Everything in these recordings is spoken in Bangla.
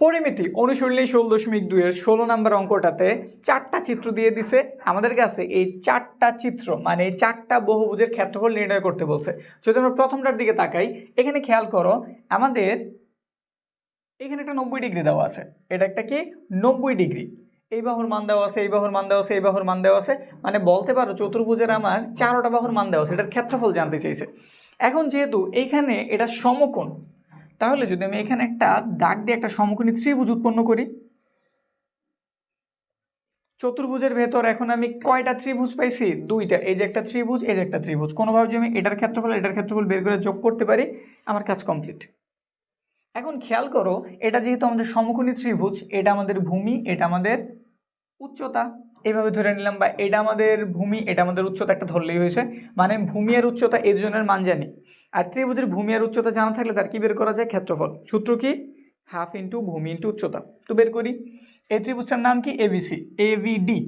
পরিমিতি অনুশীলনী ষোলো দশমিক দুইয়ের ষোলো নম্বর অঙ্কটাতে চারটা চিত্র দিয়ে দিছে। আমাদের কাছে এই চারটা চিত্র মানে এই চারটা বহুভুজের ক্ষেত্রফল নির্ণয় করতে বলছে। যদি আমরা প্রথমটার দিকে তাকাই, এখানে খেয়াল করো, আমাদের এখানে একটা নব্বই ডিগ্রি দেওয়া আছে। এটা একটা কি? নব্বই ডিগ্রি। এই বাহুর মান দেওয়া আছে, এই বাহুর মান দেওয়া আছে, এই বাহুর মান দেওয়া আছে। মানে বলতে পারো চতুর্ভুজের আমার চারোটা বাহুর মান দেওয়া আছে, এটার ক্ষেত্রফল জানতে চাইছে। এখন যেহেতু এইখানে এটা সমকোণ তাহলে যদি আমি এখানে একটা দাগ দিয়ে একটা সমকোণী ত্রিভুজ উৎপন্ন করি, চতুর্ভুজের ভেতর এখন আমি কয়টা ত্রিভুজ পাইছি? দুইটা। এই যে একটা ত্রিভুজ, এই যে একটা ত্রিভুজ। কোনোভাবে যদি আমি এটার ক্ষেত্রফল এটার ক্ষেত্রফল বের করে যোগ করতে পারি, আমার কাজ কমপ্লিট। এখন খেয়াল করো, এটা যেহেতু আমাদের সমকোণী ত্রিভুজ, এটা আমাদের ভূমি, এটা আমাদের উচ্চতা। এইভাবে ধরে নিলাম বা এটা আমাদের ভূমি, এটা আমাদের উচ্চতা একটা ধরলেই হয়েছে। মানে ভূমি আর উচ্চতা এই দুজনের মান জানি। আর ত্রিভুজের ভূমি আর উচ্চতা জানা থাকলে তার কি বের করা যায়? ক্ষেত্রফল। সূত্র কি? হাফ ইন্টু ভূমি ইন্টু উচ্চতা। তো বের করি। এই ত্রিভুজটার নাম কি? এবিসি এভিডি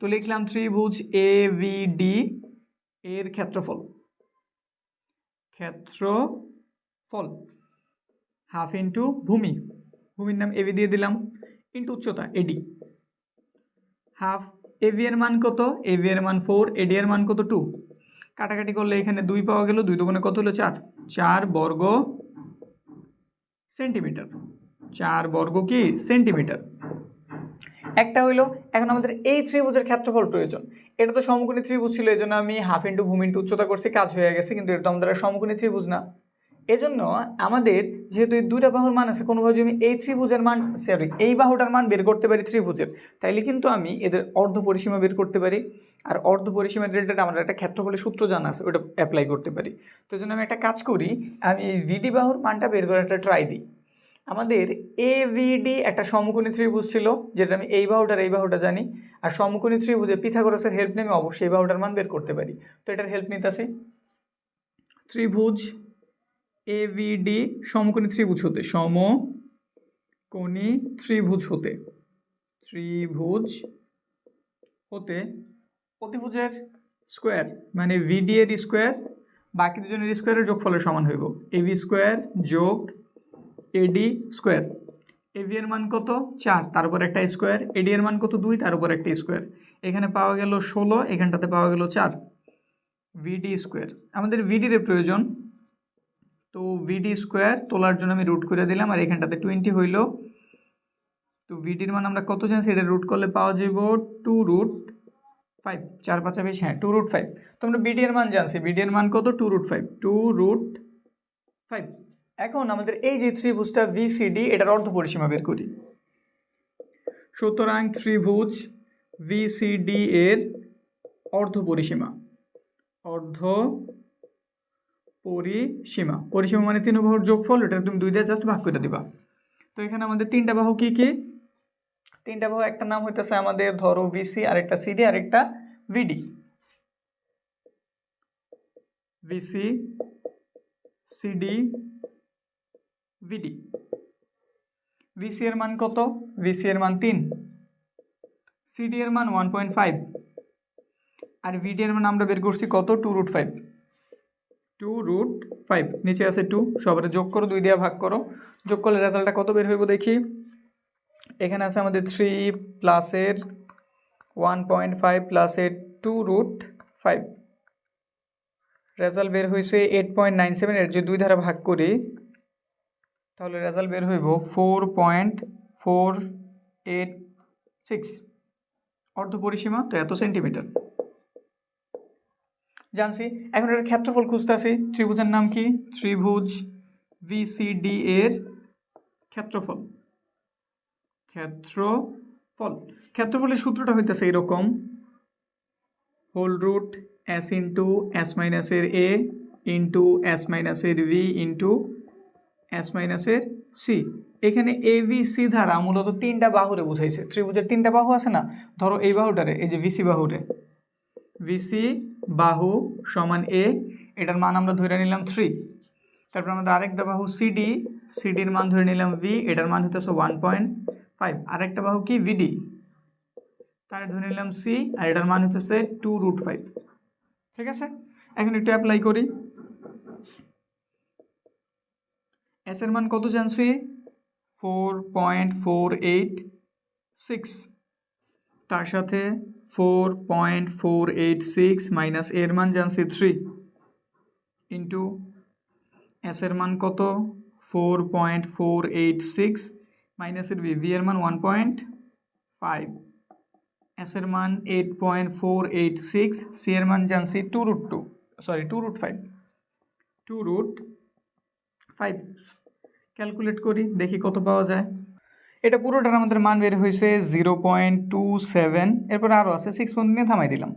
তো লিখলাম ত্রিভুজ এভিডি এর ক্ষেত্রফল। ক্ষেত্রফল। হাফ ইন্টু ভূমি। ভূমির নাম এভি দিয়ে দিলাম। ইন্টু উচ্চতা এডি হাফ এভি এর মান কত? এভি এর মান ফোর এডি এর মান কত? টু। কাটাকাটি করলে এখানে দুই পাওয়া গেল, দুই দুগুণে কত হলো? চার। চার বর্গ সেন্টিমিটার। চার বর্গ কি? সেন্টিমিটার। একটা হইল, এখন আমাদের এই ত্রিভুজের ক্ষেত্রফল প্রয়োজন। এটা তো সমকোণী ত্রিভুজ ছিল এই জন্য আমি হাফ ইন্টু ভূমি ইন্টু উচ্চতা করছি, কাজ হয়ে গেছে, কিন্তু এটা তো আমাদের সমকোণী ত্রিভুজ না। এজন্য আমাদের যেহেতু এই দুইটা বাহুর মান আছে কোনোভাবে যদি আমি এই ত্রিভুজের মান সরি এই বাহুটার মান বের করতে পারি ত্রিভুজের। তাইলে কিন্তু আমি এদের অর্ধ পরিসীমা বের করতে পারি। আর অর্ধ পরিসীমা রিলেটেড আমার একটা ক্ষেত্রফলের সূত্র জানা আছে ওটা অ্যাপ্লাই করতে পারি। তো জন্য আমি একটা কাজ করি, আমি এই ভিডি বাহুর মানটা বের করার একটা ট্রাই দিই। আমাদের এভিডি একটা সমকোণী ত্রিভুজ ছিল, যেটা আমি এই বাহুটার এই বাহুটা জানি। আর সমকোণী ত্রিভুজে পিথাগোরাসের হেল্প নিয়ে আমি অবশ্যই এই বাহুটার মান বের করতে পারি। তো এটার হেল্প নিতে আসি ত্রিভুজ এভিডি সমকোণী ত্রিভুজ হতে, সমকোণী ত্রিভুজ হতে ত্রিভুজ হতে প্রতিভুজের স্কোয়ার মানে ভিডি এর স্কোয়ার বাকি দুজনের স্কোয়ারের যোগফলের সমান হইব। এবি স্কোয়ার যোগ এডি স্কোয়ার এবি এর মান কত? চার। তার উপর একটা স্কোয়ার এডি এর মান কত? দুই। তার উপর একটা স্কোয়ার এখানে পাওয়া গেল ষোলো, এখানটাতে পাওয়া গেল চার। ভিডি স্কোয়ার আমাদের ভিডির প্রয়োজন তো ভিডি স্কোয়ার তোলার জন্য আমি রুট করে দিলাম, আর এখানটাতে টোয়েন্টি হইল। তো ভিডির মান আমরা কত জানছি? এটা রুট করলে পাওয়া যাব টু রুট ফাইভ চার পাঁচা বেশ হ্যাঁ টু রুট ফাইভ তো আমরা বিডি এর মান জানছি। বিডি মান কত? Two root five two root five এখন আমাদের এই যে ত্রিভুজটা ভিসিডি এটার অর্ধ পরিসীমা বের করি। সুতরাং ত্রিভুজ ভিসিডি এর অর্ধ পরিসীমা। অর্ধ পরিসীমা। পরিসীমা মানে তিন বাহুর যোগফল এটা তুমি দুই দিয়ে জাস্ট ভাগ করে দিবা। তো এখানে আমাদের তিনটা বাহু কি কি? তিনটা বাহু, একটা নাম হইতেছে আমাদের ধরো ভিসি আরেকটা সিডি আরেকটা BD BC CD BD BC এর মান কত? ভিসি এর মান তিন। সিডি এর মান ওয়ান পয়েন্ট ফাইভ আর ভিডি এর মান আমরা বের করছি কত? Two root five two root five নিচে আছে টু সবার যোগ করো, দুই দিয়ে ভাগ করো। যোগ করলে রেজাল্টটা কত বের হইব দেখি? এখানে আছে আমাদের থ্রি প্লাসের ওয়ান পয়েন্ট ফাইভ প্লাসের টু রুট ফাইভ রেজাল্ট বের হয়েছে এইট পয়েন্ট নাইন সেভেন এর, যদি দুই ধারা ভাগ করি, তাহলে রেজাল্ট বের হইব four point four eight six অর্ধ পরিসীমা তো এত সেন্টিমিটার জানছি। এখন এর ক্ষেত্রফল খুঁজতে আসি ত্রিভুজের নাম কি? ত্রিভুজ ভিসিডি এর ক্ষেত্রফল। ক্ষেত্রফল। ক্ষেত্রফলের সূত্রটা হইতেছে এরকম। Whole root S into S মাইনাসের এ ইন্টু এস মাইনাসের ভি ইন্টু এস মাইনাসের সি এখানে এ ভি সি ধারা মূলত তিনটা বাহুরে বুঝাইছে। ত্রিভুজের তিনটা বাহু আছে না? ধরো এই বাহুটারে, এই যে ভিসি বাহুরে। ভিসি বাহু সমান এ, এটার মান আমরা ধরে নিলাম থ্রি। তারপর আমাদের আরেকটা বাহু সিডি, সিডির মান ধরে নিলাম ভি, এটার মান হতেছে ওয়ান পয়েন্ট ফাইভ। আরেকটা বাহু কি? ভিডি। তার ধরে নিলাম সি, আর এটার মান হতেছে টু রুট ফাইভ। ঠিক আছে? এখন একটু অ্যাপ্লাই করি। এস এর মান কত জানছি? Four point four eight six. তার সাথে four point four eight six minus এর মান জানছি থ্রি ইন্টু এস মান কত? Four point four eight six মাইনাসের বি ভি এর মান ওয়ান পয়েন্ট ফাইভ এস মান eight point four eight six C এর মান জানছি two root two sorry two root five two root five calculate করি, দেখি কত পাওয়া যায়। এটা পুরোটার আমাদের মান বের হয়েছে জিরো পয়েন্ট টু সেভেন এরপর আরও আছে সিক্স পয়েন্ট নিয়ে থামাই দিলাম।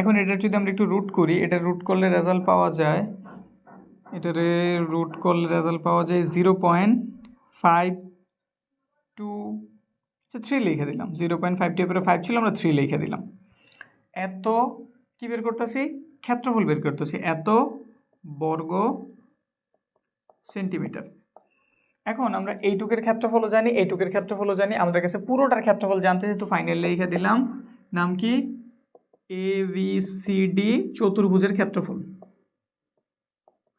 এখন এটার যদি আমরা একটু রুট করি, এটা রুট করলে রেজাল্ট পাওয়া যায়, এটারে রুট করলে রেজাল্ট পাওয়া যায় zero point five two three লিখে দিলাম। জিরো পয়েন্ট ফাইভ টু এরপরে ফাইভ ছিল, আমরা থ্রি লিখে দিলাম। এত কী বের করতেছি? ক্ষেত্রফল বের করতেছি। এত বর্গ সেন্টিমিটার। এখন আমরা এইটুকের ক্ষেত্রফলও জানি, এইটুকের ক্ষেত্রফলও জানি, আমাদের কাছে পুরোটার ক্ষেত্রফল জানতে যেহেতু ফাইনাল লিখে দিলাম, নাম কি? এ বি সি ডি চতুর্ভুজের ক্ষেত্রফল।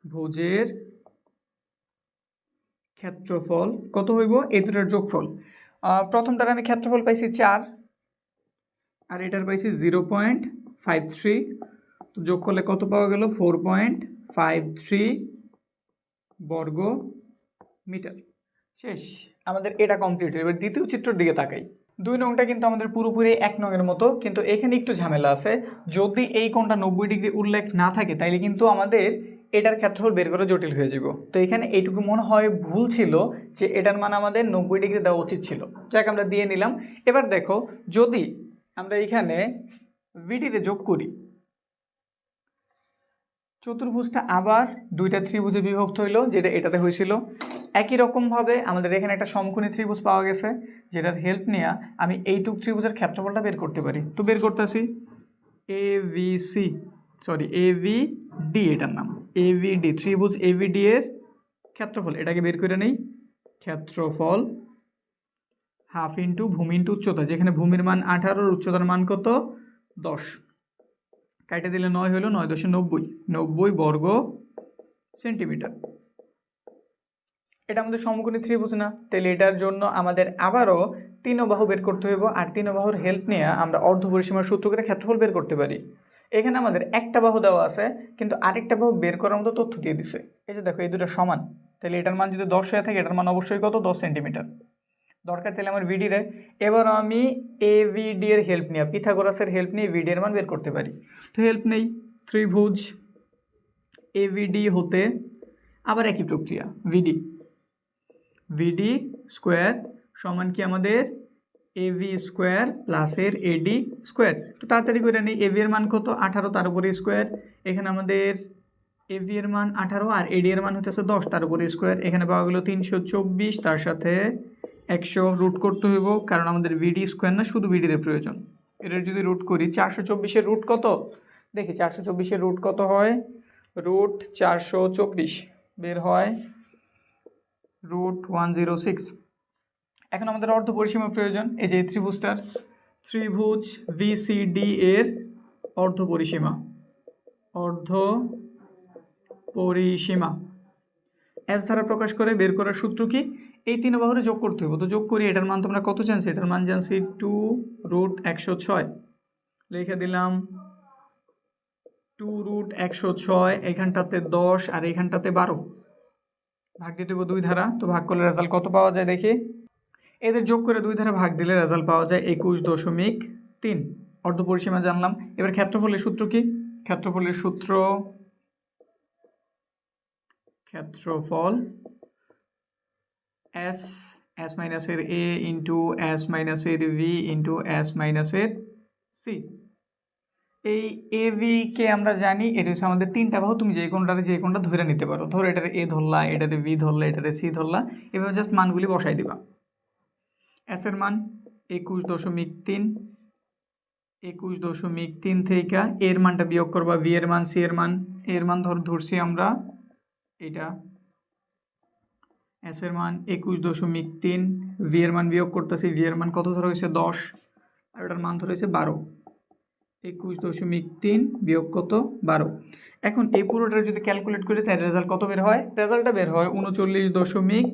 ভুজের ক্ষেত্রফল কত হইব? এই দুটার যোগফল। প্রথমটার আমি ক্ষেত্রফল পাইছি চার, আর এটার পাইছি জিরো পয়েন্ট ফাইভ থ্রি। তো যোগ করলে কত পাওয়া গেল? ফোর পয়েন্ট ফাইভ থ্রি বর্গ মিটার। শেষ। আমাদের এটা কমপ্লিট এবার দ্বিতীয় চিত্রের দিকে তাকাই। দুই নংটা কিন্তু আমাদের পুরোপুরি এক নংয়ের মতো, কিন্তু এখানে একটু ঝামেলা আছে। যদি এই কোণটা নব্বই ডিগ্রি উল্লেখ না থাকে, তাইলে কিন্তু আমাদের এটার ক্ষেত্রফল বের করা জটিল হয়ে যাব তো এখানে এইটুকু মনে হয় ভুল ছিল যে এটার মান আমাদের নব্বই ডিগ্রি দেওয়া উচিত ছিল। যাক, আমরা দিয়ে নিলাম। এবার দেখো, যদি আমরা এখানে ভিডিতে যোগ করি, চতুর্ভুজটা আবার দুইটা ত্রিভুজে বিভক্ত হইল, যেটা এটাতে হয়েছিল একই রকমভাবে আমাদের এখানে একটা সমকোণী ত্রিভুজ পাওয়া গেছে, যেটার হেল্প নেওয়া আমি এইটুক ত্রিভুজের ক্ষেত্রফলটা বের করতে পারি। তো বের করতেছি। A B C sorry A B D এটার নাম। এ ভি ডি ত্রিভুজ এ ভি ডি এর ক্ষেত্রফল। এটাকে বের করে নেই। ক্ষেত্রফল হাফ ইন্টু, ভূমি ইন্টু উচ্চতা, যেখানে ভূমির মান আঠারোর উচ্চতার মান কত? দশ। কাটে দিলে নয় হলো নয় দশে নব্বই। নব্বই বর্গ সেন্টিমিটার। এটা আমাদের সমকোণী ত্রিভুজ না তাহলে এটার জন্য আমাদের আবারও তিন বাহু বের করতে হইব আর তিন বাহুর হেল্প নিয়ে আমরা অর্ধ পরিসীমার সূত্র করে ক্ষেত্রফল বের করতে পারি। এখানে আমাদের একটা বাহু দেওয়া আছে, কিন্তু আরেকটা বাহু বের করার মতো তথ্য দিয়ে দিছে। এই যে দেখো, এই দুটো সমান। তাহলে এটার মান যদি দশ হয়ে থাকে, এটার মান অবশ্যই কত? দশ সেন্টিমিটার। দরকার তাহলে আমার ভিডিরে এবার আমি এ ভিডি এর হেল্প নিয়ে, পিথাগোরাসের হেল্প নিয়ে ভিডি এর মান বের করতে পারি। তো হেল্প নেই। ত্রিভুজ এভিডি হতে আবার একই প্রক্রিয়া ভিডি ভিডি স্কোয়ার সমান কি আমাদের? এভি স্কোয়ার প্লাসের এডি স্কোয়ার তো তাড়াতাড়ি করে নেই এভি এর মান কত? আঠারো, তার উপরে স্কোয়ার এখানে আমাদের এভি এর মান আঠারো আর এডি এর মান হতেছে দশ, তার উপরে স্কোয়ার এখানে পাওয়া গেলো তিনশো চব্বিশ, তার সাথে একশো রুট করতে হইব, কারণ আমাদের ভিডি স্কোয়ার না, শুধু ভিডির প্রয়োজন। এটার যদি রুট করি, চারশো চব্বিশের রুট কত? দেখি, চারশো চব্বিশের রুট কত হয়? রুট চারশো চব্বিশ বের হয় রুট ওয়ান জিরো সিক্স এখন আমাদের অর্ধ পরিসীমা প্রয়োজন, এই যে ত্রিভুজটার। ত্রিভুজ ভিসিডি এর অর্ধ পরিসীমা। অর্ধ পরিসীমা। এস দ্বারা প্রকাশ করে বের করার সূত্র কি? এই তিন বাহুরে যোগ করতে হবে। তো যোগ করি, এটার মান তোমরা কত জানছি? এটার মান জানছি টু রুট একশো ছয় লিখে দিলাম টু রুট একশো ছয় এখানটাতে দশ আর এখানটাতে বারো। ভাগ দিতে হবে দুই ধারা। তো ভাগ করলে রেজাল্ট কত পাওয়া যায় দেখি? এদের যোগ করে দুই ধারা ভাগ দিলে রেজাল্ট পাওয়া যায় একুশ দশমিক তিন। অর্ধ পরিসীমা জানলাম। এবার ক্ষেত্রফলের সূত্র কি? ক্ষেত্রফলের সূত্র ক্ষেত্রফল এস এস মাইনাসের এ ইন্টু এস মাইনাসের ভি ইন্টু এস মাইনাসের সি এই এ কে আমরা জানি, এটা হচ্ছে আমাদের তিনটা বাহু। তুমি যে কোনটারে যে কোনটা ধরে নিতে পারো। ধরো এটারে এ ধরলা এটাতে ভি ধরলা এটাতে সি ধরলা। এভাবে জাস্ট মানগুলি বসাই দিবা। এস এর মান একুশ দশমিক তিন, একুশ দশমিক তিন থেকে এর মানটা বিয়োগ করবা ভি এর মান সি এর মান। এর মান ধর, ধরছি আমরা এটা এস এর মান একুশ দশমিক তিন ভি এর মান বিয়োগ করতেছি ভি এর মান কত ধরা হয়েছে? দশ। আর ওটার মান ধরা হয়েছে বারো। একুশ দশমিক তিন বিয়োগ কত? বারো। এখন এই পুরোটা যদি ক্যালকুলেট করি তার রেজাল্ট কত বের হয়? রেজাল্টটা বের হয় উনচল্লিশ দশমিক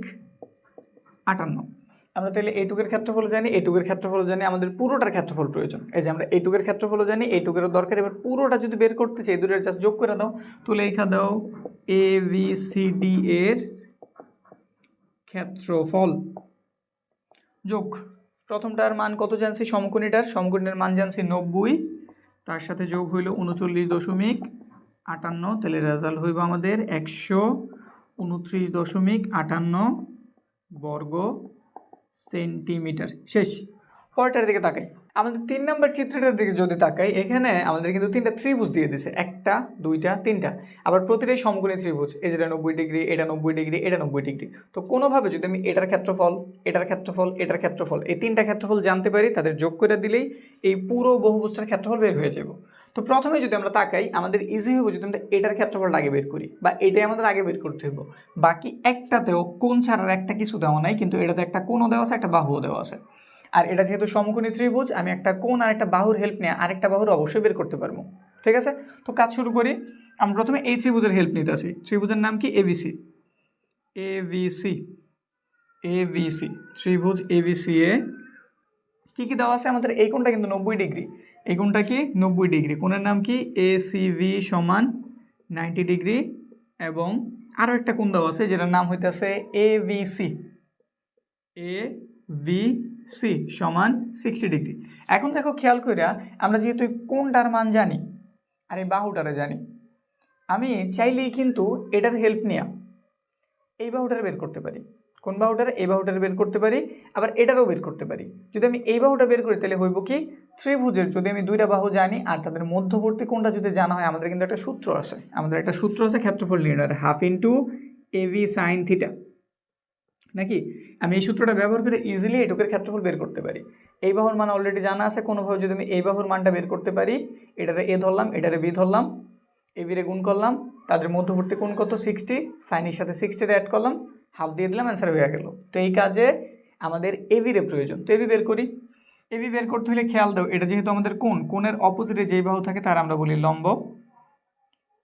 আটান্ন। আমরা তাহলে এইটুকের ক্ষেত্রফল জানি এইটুকের ক্ষেত্রফল জানি, আমাদের পুরোটার ক্ষেত্রফল প্রয়োজন। এই যে আমরা এইটুকের ক্ষেত্রফল জানি এইটুকেরও দরকার, এবার পুরোটা যদি বের করতে চাই দুটোর জাস্ট যোগ করে দাও তো লেখা দাও এ বি সি ডি এর ক্ষেত্রফল। যোগ। প্রথমটার মান কত জানছি? সমকোণীটার। সমকোণীর মান জানছি নব্বই। তার সাথে যোগ হইল উনচল্লিশ দশমিক আটান্ন, তাহলে রেজাল্ট হইব আমাদের একশো উনত্রিশ দশমিক আটান্ন বর্গ সেন্টিমিটার শেষ। পরটার দিকে তাকাই। আমাদের তিন নম্বর চিত্রটার দিকে যদি তাকাই, এখানে আমাদের কিন্তু তিনটা ত্রিভুজ দিয়ে দিছে একটা, দুইটা, তিনটা। আবার প্রতিটাই সমকোণী ত্রিভুজ, এই যেটা নব্বই ডিগ্রি, এটা নব্বই ডিগ্রি, এটা নব্বই ডিগ্রি। তো কোনোভাবে যদি আমি এটার ক্ষেত্রফল এটার ক্ষেত্রফল এটার ক্ষেত্রফল, এই তিনটা ক্ষেত্রফল জানতে পারি, তাদের যোগ করে দিলেই এই পুরো বহুভুজটার ক্ষেত্রফল বের হয়ে যাব। তো প্রথমে যদি আমরা তাকাই, আমাদের ইজি হবে যদি আমরা এটার ক্ষেত্রফলটা আগে বের করি, বা এটাই আমাদের আগে বের করতে হবে বাকি একটাতেও কোন ছাড়ার একটা কিছু দেওয়া নাই, কিন্তু এটাতে একটা কোণও দেওয়া আছে, একটা বাহুও দেওয়া আছে। আর এটা যেহেতু সমকোণী ত্রিভুজ, আমি একটা কোণ আর একটা বাহুর হেল্প নিয়ে আরেকটা বাহুর অবশ্যই বের করতে পারব। ঠিক আছে? তো কাজ শুরু করি। আমরা প্রথমে এই ত্রিভুজের হেল্প নিতে আসি। ত্রিভুজের নাম কি? এবিসি এবিসি এবিসি ত্রিভুজ এবিসি এ কী কী দেওয়া আছে? আমাদের এই কোণটা কিন্তু নব্বই ডিগ্রি। এই কোণটা কি? নব্বই ডিগ্রি। কোণের নাম কি? এ সিভি সমান নাইনটি ডিগ্রি। এবং আরও একটা কোণ দেওয়া আছে যেটার নাম হইতেছে A C A B C সমান সিক্সটি ডিগ্রি এখন দেখো খেয়াল কইরা, আমরা যেহেতু কোনটার মান জানি, আর এই বাহুটারে জানি, আমি চাইলেই কিন্তু এটার হেল্প নিয়ে। এই বাহুটারে বের করতে পারি। কোন বাহুটার? এই বাহুটারে বের করতে পারি, আবার এটারও বের করতে পারি। যদি আমি এই বাহুটা বের করি, তাহলে হইব কি, ত্রিভুজের, যদি আমি দুইটা বাহু জানি, আর তাদের মধ্যবর্তী কোনটা যদি জানা হয়, আমাদের কিন্তু একটা সূত্র আছে। আমাদের একটা সূত্র আছে ক্ষেত্রফল নির্ণয়ের half into AB sine theta নাকি? আমি এই সূত্রটা ব্যবহার করে ইজিলি এটুকের ক্ষেত্রফল বের করতে পারি। এই বাহুর মান অলরেডি জানা আছে, কোনোভাবে যদি আমি এই বাহুর মানটা বের করতে পারি, এটারে এ ধরলাম, এটারে বি ধরলাম এ বিরে গুণ করলাম, তাদের মধ্যবর্তী কোণ কত? সিক্সটি সাইনের সাথে সিক্সটির অ্যাড করলাম হাফ দিয়ে দিলাম অ্যান্সার হয়ে গেল। তো এই কাজে আমাদের এবিরে প্রয়োজন। তো এবি বের করি। এবি বের করতে হলে খেয়াল দাও, এটা যেহেতু আমাদের কোণ, কোণের অপোজিটে যেই বাহু থাকে তার আমরা বলি লম্ব।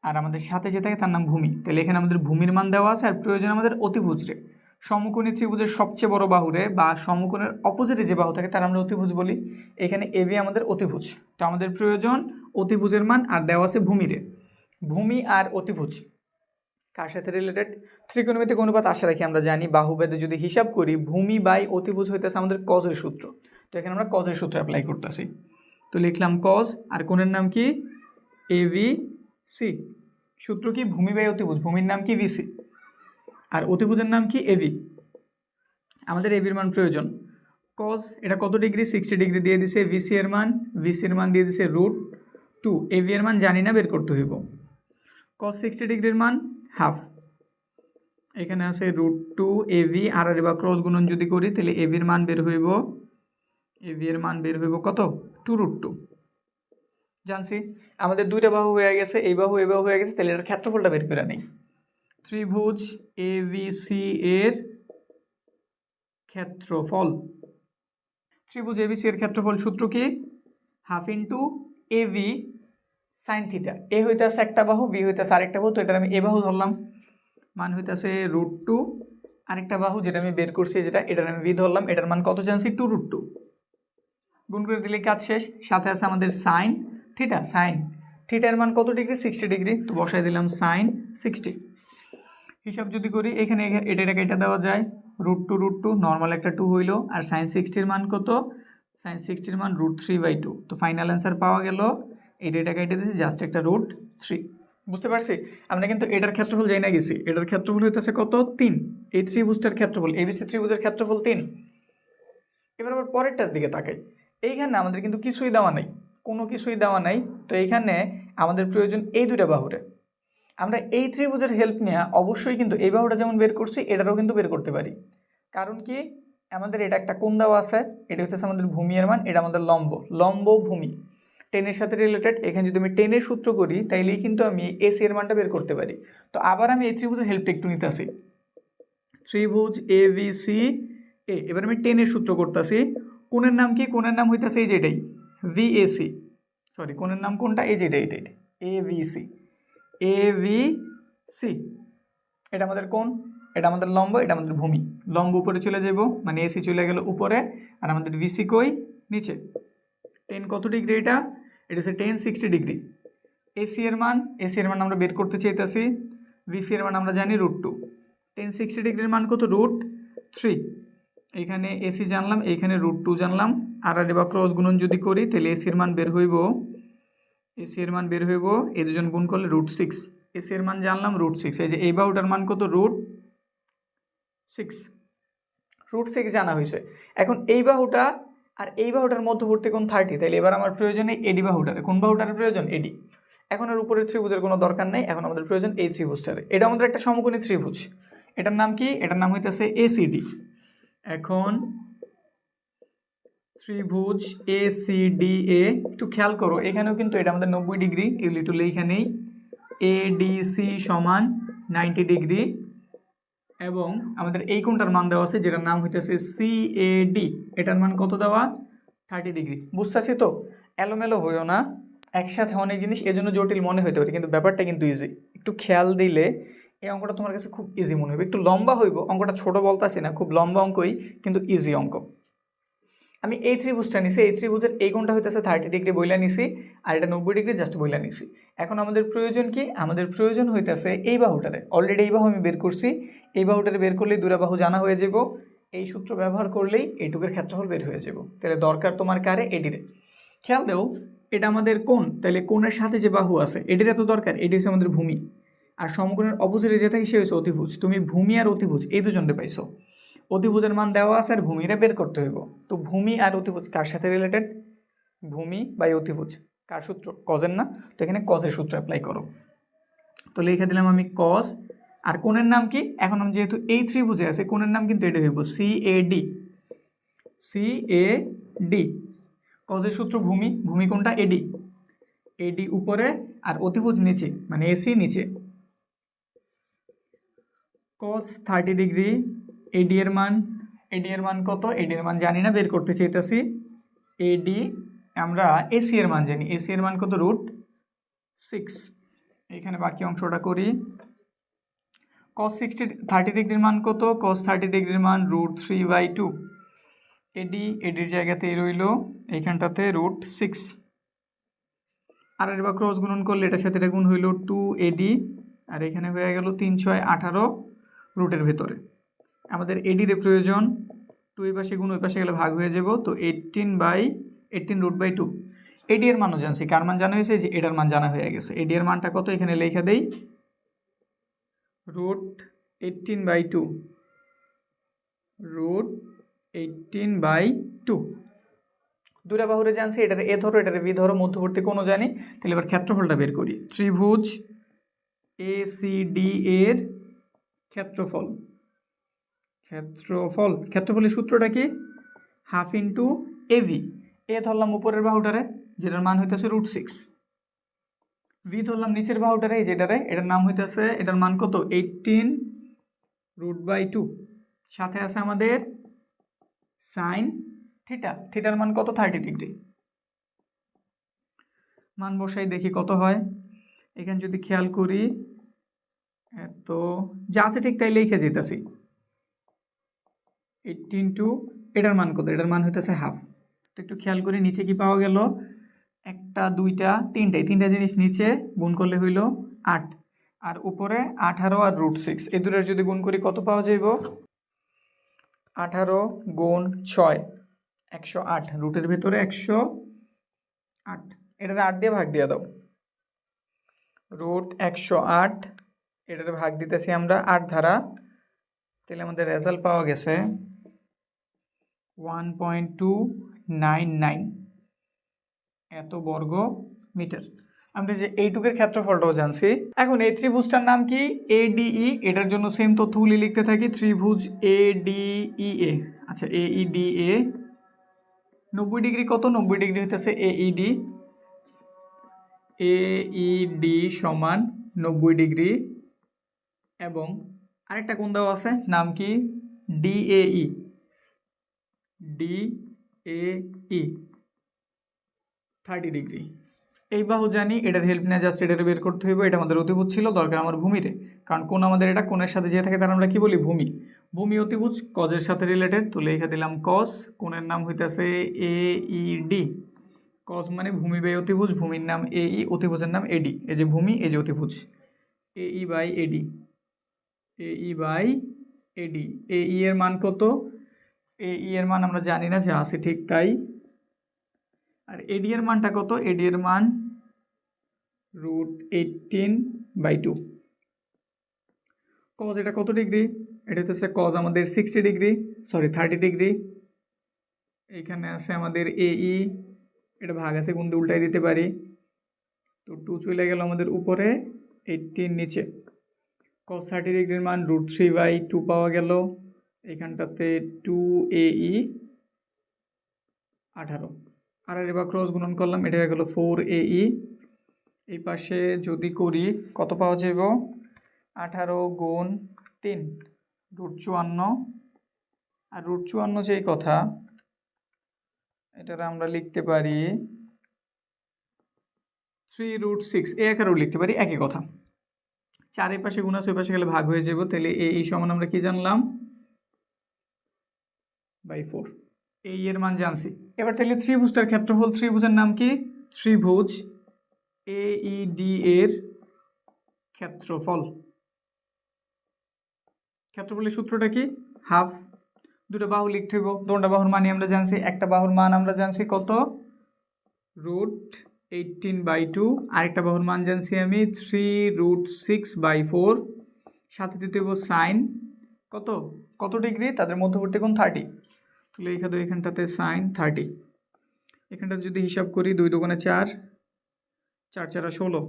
আর আমাদের সাথে যে থাকে তার নাম ভূমি। তাহলে এখানে আমাদের ভূমির মান দেওয়া আছে আর প্রয়োজন আমাদের অতিভুজরে। সমকোণী ত্রিভুজের সবচেয়ে বড় বাহুরে বা সমকোণের অপোজিটে যে বাহু থাকে, তার আমরা অতিভুজ বলি। এখানে এবি আমাদের অতিভুজ। তো আমাদের প্রয়োজন অতিভুজের মান, আর দেওয়া আছে ভূমিরে ভূমি আর অতিভুজ। কার সাথে রিলেটেড ত্রিকোণমিতিক অনুপাত আশা রাখি আমরা জানি। বাহুবেদে যদি হিসাব করি, ভূমি বাই অতিভুজ হইতেছে আমাদের কজের সূত্র। তো এখানে আমরা কজের সূত্র অ্যাপ্লাই করতেছি। তো লিখলাম কজ আর কোণের নাম কি? এ সি সূত্র কি? ভূমি বাই অতিভুজ। ভূমির নাম কি? ভিসি আর অতিভুজের নাম কি? এবি আমাদের এবির মান প্রয়োজন। কজ এটা কত ডিগ্রি? সিক্সটি ডিগ্রি দিয়ে দিছে ভিসি এর মান। ভিসির মান দিয়ে দিছে রুট টু এবি এর মান জানি না, বের করতে হইব। কজ সিক্সটি ডিগ্রির মান হাফ এখানে আছে রুট টু এভি আর আর বা ক্রস গুণন যদি করি, তাহলে এভির মান বের হইব। এভি এর মান বের হইব কত? টু রুট টু জানছি? আমাদের দুইটা বাহু হয়ে গেছে। এই বাহু এই বাহু হয়ে গেছে। তাহলে এটার ক্ষেত্রফলটা বের করে নেই। ত্রিভুজ এভিসি এর ক্ষেত্রফল। ত্রিভুজ এবিসি এর ক্ষেত্রফল সূত্র কি? Half into AB sine theta এ হইতেছে একটা বাহু বি হইতেছে আরেকটা বাহু, তো এটা আমি এ বাহু ধরলাম। মান হইতেছে রুট টু আরেকটা বাহু যেটা আমি বের করছি, যেটা এটার আমি বি ধরলাম, এটার মান কত জানছি? টু রুট টু গুণ করে দিলে কাজ শেষ। সাথে আছে আমাদের সাইন থিটা সাইন থিটার মান কত ডিগ্রি? Sixty degree. তো বসাই দিলাম সাইন সিক্সটি হিসাব যদি করি, এখানে এখা- এটা এটাকে এটা দেওয়া যায় root two root two normal একটা টু হইল, আর সাইন সিক্সটির মান কত? সাইন সিক্সটির মান রুট থ্রি বাই টু তো ফাইনাল অ্যান্সার পাওয়া গেল এটা এটা দিয়েছি জাস্ট একটা রুট থ্রি বুঝতে পারছি? আমরা কিন্তু এটার ক্ষেত্রফল যাই না গেছি। এটার ক্ষেত্রফল হইতেছে কত? তিন। এই ত্রিভুজটার ক্ষেত্রফল এবিসি ত্রিভুজের ক্ষেত্রফল তিন। এবার আবার পরেরটার দিকে তাকাই। এইখানে আমাদের কিন্তু কিছুই দেওয়া নাই। কোনো কিছুই দেওয়া নাই। তো এইখানে আমাদের প্রয়োজন এই দুটা বাহুরে। আমরা এই ত্রিভুজের হেল্প নেওয়া অবশ্যই কিন্তু এই বাহুটা যেমন বের করছি, এটারও কিন্তু বের করতে পারি। কারণ কি? আমাদের এটা একটা কোন দেওয়া আছে, এটা হচ্ছে আমাদের ভূমি মান, এটা আমাদের লম্ব লম্ব ভূমি। টেনের সাথে রিলেটেড এখানে যদি আমি টেনের সূত্র করি, তাইলেই কিন্তু আমি এসি এর মানটা বের করতে পারি। তো আবার আমি এই ত্রিভুজের হেল্পটা একটু নিতে আসি। ত্রিভুজ এ বি সি এ এবার আমি টেনের সূত্র করতেছি। কোণের নাম কি? কোণের নাম হইতেছে এই যেটাই ভি এ সি সরি কোণের নাম কোনটা এই যেটা এটা A B C A B C এটা আমাদের কোণ, এটা আমাদের লম্ব, এটা আমাদের ভূমি। লম্ব উপরে চলে যাব মানে এসি চলে গেল উপরে, আর আমাদের ভিসি কই? নিচে। টেন কত ডিগ্রি এটা? এটা হচ্ছে টেন সিক্সটি ডিগ্রি। এসি এর মান এসি এর মান আমরা বের করতে চাইতেছি। ভিসি এর মান আমরা জানি রুট টু টেন সিক্সটি ডিগ্রির মান কত? রুট থ্রি এখানে এসি জানলাম এইখানে রুট টু জানলাম। আর আর বা ক্রস গুণন যদি করি, তাহলে এসির মান বের হইব এসি এর মান বের হইব এই দুজন গুণ করলে রুট সিক্স এসি এর মান জানলাম রুট সিক্স এই যে এই বাহুটার মান কত? রুট সিক্স রুট সিক্স জানা হয়েছে এখন এই বাহুটা আর এই বাহুটার মধ্যবর্তী কোণ থার্টি তাহলে এবার আমার প্রয়োজন এডি বাহুটারে। কোন বাহুটার প্রয়োজন? এডি এখন আর উপরের ত্রিভুজের কোনো দরকার নেই। এখন আমাদের প্রয়োজন এই ত্রিভুজটারে। এটা আমাদের একটা সমকোণী ত্রিভুজ। এটার নাম কি? এটার নাম হইতেছে এসিডি এখন ত্রিভুজ এ সি ডি এ একটু খেয়াল করো, এখানেও কিন্তু এটা আমাদের নব্বই ডিগ্রি এগুলি একটু এইখানেই এ ডি সি সমান নাইনটি ডিগ্রি এবং আমাদের এই কোনটার মান দেওয়া আছে, যেটার নাম হইতেছে সি এ ডি এটার মান কত দেওয়া? Thirty degree. বুঝতেছি তো? এলোমেলো হইও না, একসাথে অনেক জিনিস, এজন্য জটিল মনে হইতে পারে, কিন্তু ব্যাপারটা কিন্তু ইজি একটু খেয়াল দিলে এই অঙ্কটা তোমার কাছে খুব ইজি মনে হবে একটু লম্বা হইব, অঙ্কটা ছোট বলতাছি না, খুব লম্বা অঙ্কই, কিন্তু ইজি অঙ্ক। আমি এই ত্রিভুজটা নিছি, এই ত্রিভুজের এই কোণটা হইতেছে থার্টি ডিগ্রি বইলা নিছি, আর এটা নব্বই ডিগ্রি জাস্ট বইলা নিছি। এখন আমাদের প্রয়োজন কি? আমাদের প্রয়োজন হইতেছে এই বাহুটারে। অলরেডি এই বাহু আমি বের করছি, এই বাহুটারে বের করলেই দুরা বাহু জানা হয়ে যাব এই সূত্র ব্যবহার করলেই এইটুকের ক্ষেত্রফল বের হয়ে যাব তাহলে দরকার তোমার কারে? এডিরে খেয়াল দেও, এটা আমাদের কোন তাহলে কোণের সাথে যে বাহু আছে, এটির এত দরকার? এটি হচ্ছে আমাদের ভূমি। আর সমকোণের অপোজিটে যে থাকে সে হচ্ছে অতিভুজ। তুমি ভূমি আর অতিভুজ, এই দুজনটা পাইছো। অতিভুজের মান দেওয়া আছে আর ভূমিরে বের করতে হইব। তো ভূমি আর অতিভুজ কার সাথে রিলেটেড ভূমি বাই অতিভুজ। কার সূত্র? কজের না? তো এখানে কজের সূত্র অ্যাপ্লাই করো। তো লিখে দিলাম আমি কজ আর কোণের নাম কি? এখন আমি যেহেতু এই ত্রিভুজে আছে, কোণের নাম কিন্তু এটা হইব C A D C A D কজের সূত্র ভূমি ভূমি কোনটা? এডি এডি উপরে আর অতিভুজ নিচে মানে এসি নিচে। কস থার্টি ডিগ্রি এডি এর মান এডি এর মান কত? এডি এর মান জানি না, বের করতে চাইতেছি। এডি আমরা এসি এর মান জানি। এসি এর মান কত? Root six. এখানে বাকি অংশটা করি। কস সিক্সটি থার্টি ডিগ্রির মান কত? কস থার্টি ডিগ্রির মান root three by two. AD এডির জায়গাতে রইল। এইখানটাতে রুট সিক্স। আর এবার ক্রস গুণন করলে এটার সাথে এটা গুণ হইল টু এডি আর এখানে হয়ে গেল তিন ছয় আঠারো রুটের ভেতরে। আমাদের এডির প্রয়োজন। টু এই পাশে গুণ, ওই পাশে গেলে ভাগ হয়ে যাব। তো eighteen by eighteen root by two AD এর মানও জানছি। কার মান জানা হয়েছে? যে এটার মান জানা হয়ে গেছে। এডি এর মানটা কত? এখানে লেখা দেই। Root eighteen by two root eighteen by two দুটা বাহুরে জানছি। এটার এ ধরো, এটার বি ধরো, মধ্যবর্তী কোনো জানি। তাহলে এবার ক্ষেত্রফলটা বের করি। ত্রিভুজ এ সি ডি এর ক্ষেত্রফল। ক্ষেত্রফল, ক্ষেত্রফলের সূত্রটা কি? হাফ ইন্টু এভি এ ধরলাম উপরের বাহুটারে, যেটার মান হইতেছে রুট সিক্স। ভি ধরলাম নিচের বাহুটারে যেটারে, এটার নাম হইতেছে, এটার মান কত? Eighteen root by two. সাথে আছে আমাদের সাইন থিটা। থিটার মান কত? Thirty degree. মান বসাই দেখি কত হয়। এখানে যদি খেয়াল করি তো যা আছে ঠিক তাই লিখে যেতেছি। এইটিন টু এটার মান কত? এটার মান হইতেছে হাফ তো একটু খেয়াল করি নিচে কি পাওয়া গেল? একটা, দুইটা, তিনটে। তিনটা জিনিস নিচে গুণ করলে হইল আট। আর উপরে আঠারো আর রুট সিক্স এই দুটোর যদি গুণ করি কত পাওয়া যাইব? আঠারো গুণ ছয়, একশো আট। রুটের ভিতরে একশো আট। এটার আট দিয়ে ভাগ দিয়ে দাও। রুট একশো আট, এটার ভাগ দিতেছি আমরা আট ধারা। তাহলে আমাদের রেজাল্ট পাওয়া গেছে one point two nine nine এত বর্গ মিটার। আমরা যে এইটুকের ক্ষেত্রফলটাও জানছি। এখন এই ত্রিভুজটার নাম কি? এডিই এটার জন্য সেম তথ্যগুলি লিখতে থাকি। ত্রিভুজ এ ডিই এ আচ্ছা এ ই ডি এ নব্বই ডিগ্রি কত? নব্বই ডিগ্রি হইতেছে এইডি এইডি সমান নব্বই ডিগ্রি। এবং আরেকটা কোন দেওয়া আছে? নাম কি? ডিএই ডিএই থার্টি ডিগ্রি এই বাহু জানি, এটার হেল্প নিয়ে জাস্ট এটার বের করতে হইব, এটা আমাদের অতিভুজ ছিল, দরকার আমার ভূমিরে। কারণ কোন আমাদের এটা কোণের সাথে যে থাকে, তার আমরা কি বলি? ভূমি। ভূমি অতিভুজ কজের সাথে রিলেটেড তো লিখে দিলাম কস কোণের নাম হইতেছে এ ই ডি কজ মানে ভূমি বাই অতিভুজ, ভূমির নাম এ ই অতিভুজের নাম এডি এই যে ভূমি, এই যে অতিভুজ। A E by AD A E by AD A E এর মান কত? এ ই এর মান আমরা জানি না যে আছে ঠিক তাই। আর এডি এর মানটা কত? এডি এর মান root eighteen by two. Cos এটা কত ডিগ্রি? এটা হচ্ছে কজ আমাদের sixty degree, sorry, thirty degree. এইখানে আছে আমাদের এই এটা ভাগ আছে গুণ দিয়ে উল্টাই দিতে পারি? তো টু চলে গেল আমাদের উপরে এইটিন নিচে। কস থার্টি ডিগ্রির মান রুট থ্রি বাই টু পাওয়া গেল। এখানটাতে টু এ ই আঠারো। আর আর এবার ক্রস গুণন করলাম, এটা হয়ে গেল ফোর এ ই এই পাশে যদি করি, কত পাওয়া যাব আঠারো গুণ তিন রুট চুয়ান্ন। আর রুট চুয়ান্ন যেই কথা, এটার আমরা লিখতে পারি থ্রি রুট সিক্স এ আকারেও লিখতে পারি একই কথা। চারের পাশে গুণা ছয় পাশে গেলে ভাগ হয়ে যাব তাহলে এই সমান আমরা কি জানলাম? By four. এই এর মান জানছি। এবার তাহলে ত্রিভুজটার ক্ষেত্রফল, ত্রিভুজের নাম কি? ত্রিভুজ এ ই ডি এর ক্ষেত্রফল। ক্ষেত্রফলের সূত্রটা কি? হাফ। দুটো বাহু লিখতে হইব। দুটা বাহুর মানই আমরা জানছি। একটা বাহুর মান আমরা জানছি কত? Root eighteen by two. আরেকটা বাহুর মান জানছি আমি three root six by four. সাথে দিতে হইব সাইন। কত? কত ডিগ্রি? তাদের মধ্যবর্তী কোণ থার্টি। তাহলে এখানে এখানটাতে সাইন থার্টি এখানটাতে যদি হিসাব করি, দুই দোকানে চার চার চারা ষোলো।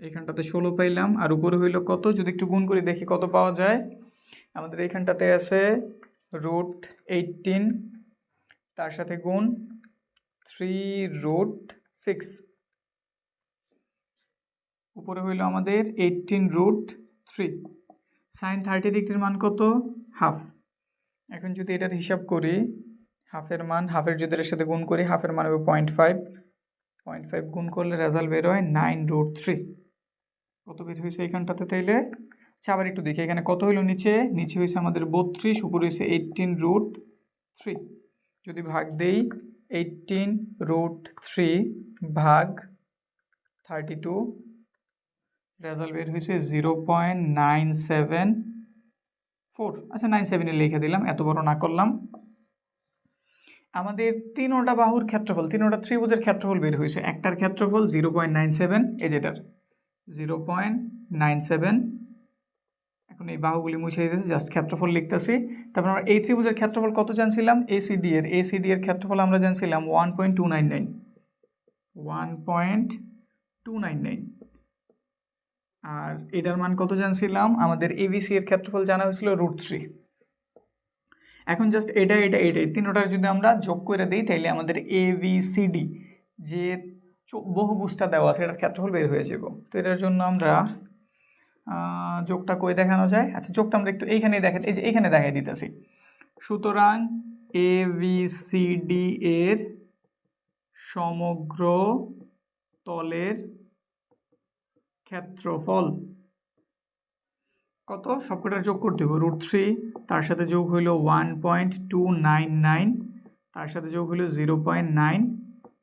এখানটাতে ষোলো পাইলাম, আর উপরে হইল কত? যদি একটু গুণ করে, দেখি কত পাওয়া যায়। আমাদের এখানটাতে আছে রুট এইটিন তার সাথে গুণ থ্রি রুট সিক্স উপরে হইল আমাদের eighteen root three sine thirty ডিগ্রির মান কত? হাফ এখন যদি এটার হিসাব করি হাফের মান হাফের যদি এর সাথে গুণ করি হাফের মান হবে পয়েন্ট ফাইভ পয়েন্ট ফাইভ গুণ করলে রেজাল্ট বের হয় নাইন রুট থ্রি কত বের হয়েছে এইখানটাতে তাইলে? আচ্ছা আবার একটু দেখি, এখানে কত হইল নিচে? নিচে হয়েছে আমাদের বত্রিশ, উপরে হয়েছে এইটিন রুট থ্রি যদি ভাগ দেই এইটিন রুট থ্রি ভাগ থার্টি টু রেজাল্ট বের হয়েছে zero point nine seven four আচ্ছা নাইন সেভেনে লিখে দিলাম, এত বড় না করলাম। আমাদের তিনোটা বাহুর ক্ষেত্রফল তিনোটা ত্রিভুজের ক্ষেত্রফল বের হয়েছে। একটার ক্ষেত্রফল জিরো পয়েন্ট নাইন সেভেন, এই যেটার জিরো পয়েন্ট নাইন সেভেন। এখন এই বাহুগুলি মুছে দিতেছি জাস্ট ক্ষেত্রফল লিখতেছি। তারপর আমরা এই ত্রিভুজের ক্ষেত্রফল কত জানছিলাম? এ এসিডি এর। এসিডি এর ক্ষেত্রফল আমরা জানছিলাম one point two nine nine one point two nine nine আর এটার মান কত জানছিলাম? আমাদের এবিসি এর ক্ষেত্রফল জানা হয়েছিল রুট থ্রি এখন জাস্ট এটা এটা এটাই তিনোটার যদি আমরা যোগ করে দিই তাহলে আমাদের এ বি সি ডি যে বহুভুজটা দেওয়া আছে, এটার ক্ষেত্রফল বের হয়ে যাব তো এটার জন্য আমরা যোগটা করে দেখানো যায়। আচ্ছা যোগটা আমরা একটু এইখানেই দেখেন এই যে এইখানে দেখাই দিতেছি। সুতরাং এ বি সি ডি এর সমগ্র তলের ক্ষেত্রফল কত? সবকটার যোগ করতে হবে রুট থ্রি তার সাথে যোগ হইল one point two nine nine তার সাথে যোগ হইল জিরো পয়েন্ট নাইন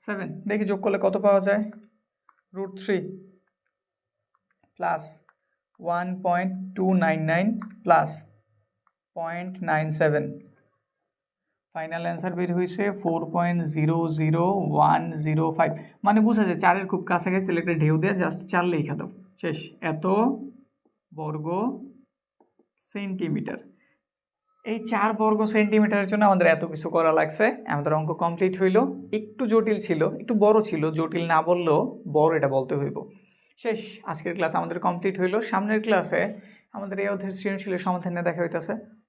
সেভেন দেখি যোগ করলে কত পাওয়া যায়? Root three plus one point two nine nine plus point nine seven final answer বের হয়েছে four point zero zero one zero five মানে বোঝা যায়, চারের খুব কাছাকাছি তাহলে একটা ঢেউ দেওয়া জাস্ট চার লেখা দাও। শেষ। এত বর্গ সেন্টিমিটার। এই চার বর্গ সেন্টিমিটারের জন্য আমাদের এত কিছু করা লাগছে। আমাদের অঙ্ক কমপ্লিট হইল। একটু জটিল ছিল, একটু বড় ছিল, জটিল না বললেও বড় এটা বলতে হইব। শেষ, আজকের ক্লাস আমাদের কমপ্লিট হইল। সামনের ক্লাসে আমাদের এই অধ্যায়ের সৃজনশীলের সমাধান দেখা হইতেছে।